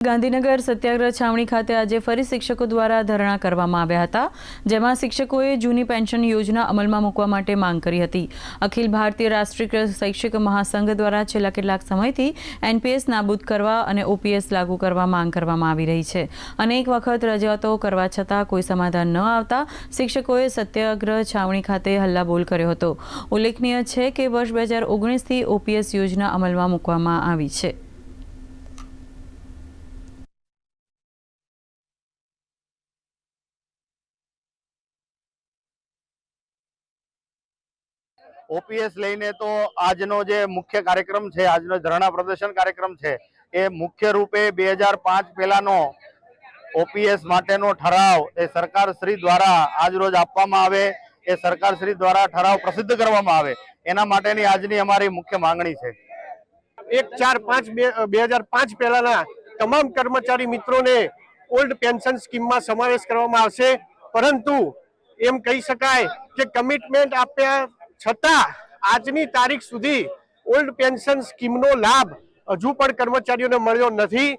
ગાંધીનગર સત્યાગ્રહ છાવણી ખાતે આજે ફરી શિક્ષકો દ્વારા ધરણા કરવામાં આવ્યા હતા, જેમાં શિક્ષકોએ જૂની પેન્શન યોજના અમલમાં મૂકવા માટે માંગ કરી હતી. અખિલ ભારતીય રાષ્ટ્રીય શૈક્ષિક મહાસંઘ દ્વારા છેલ્લા કેટલાક સમયથી એનપીએસ નાબૂદ કરવા અને ઓપીએસ લાગુ કરવા માંગ કરવામાં આવી રહી છે. અનેક વખત રજૂઆતો કરવા છતાં કોઈ સમાધાન ન આવતા શિક્ષકોએ સત્યાગ્રહ છાવણી ખાતે હલ્લાબોલ કર્યો હતો. ઉલ્લેખનીય છે કે વર્ષ બે હજાર ઓગણીસથી ઓપીએસ યોજના અમલમાં મૂકવામાં આવી છે. ઓપીએસ લઈને તો આજનો જે મુખ્ય કાર્યક્રમ છે, આજનો ધરણા પ્રદર્શન કાર્યક્રમ છે, એ મુખ્ય રૂપે બે હજાર પાંચ પહેલાનો ઓપીએસ માટેનો ઠરાવ એ સરકાર શ્રી દ્વારા આજ રોજ આપવામાં આવે, એ સરકારશ્રી દ્વારા ઠરાવ પ્રસિદ્ધ કરવામાં આવે. એના માટેની આજની અમારી મુખ્ય માંગણી છે. એક ચાર પાંચ બે હજાર પાંચ પહેલાના તમામ કર્મચારી મિત્રોને ઓલ્ડ પેન્શન સ્કીમમાં સમાવેશ કરવામાં આવશે. પરંતુ એમ કહી શકાય કે કમિટમેન્ટ આપ્યા છતાં આજની તારીખ સુધી ઓલ્ડ પેન્શન સ્કીમનો લાભ હજુ પણ કર્મચારીઓને મળ્યો નથી.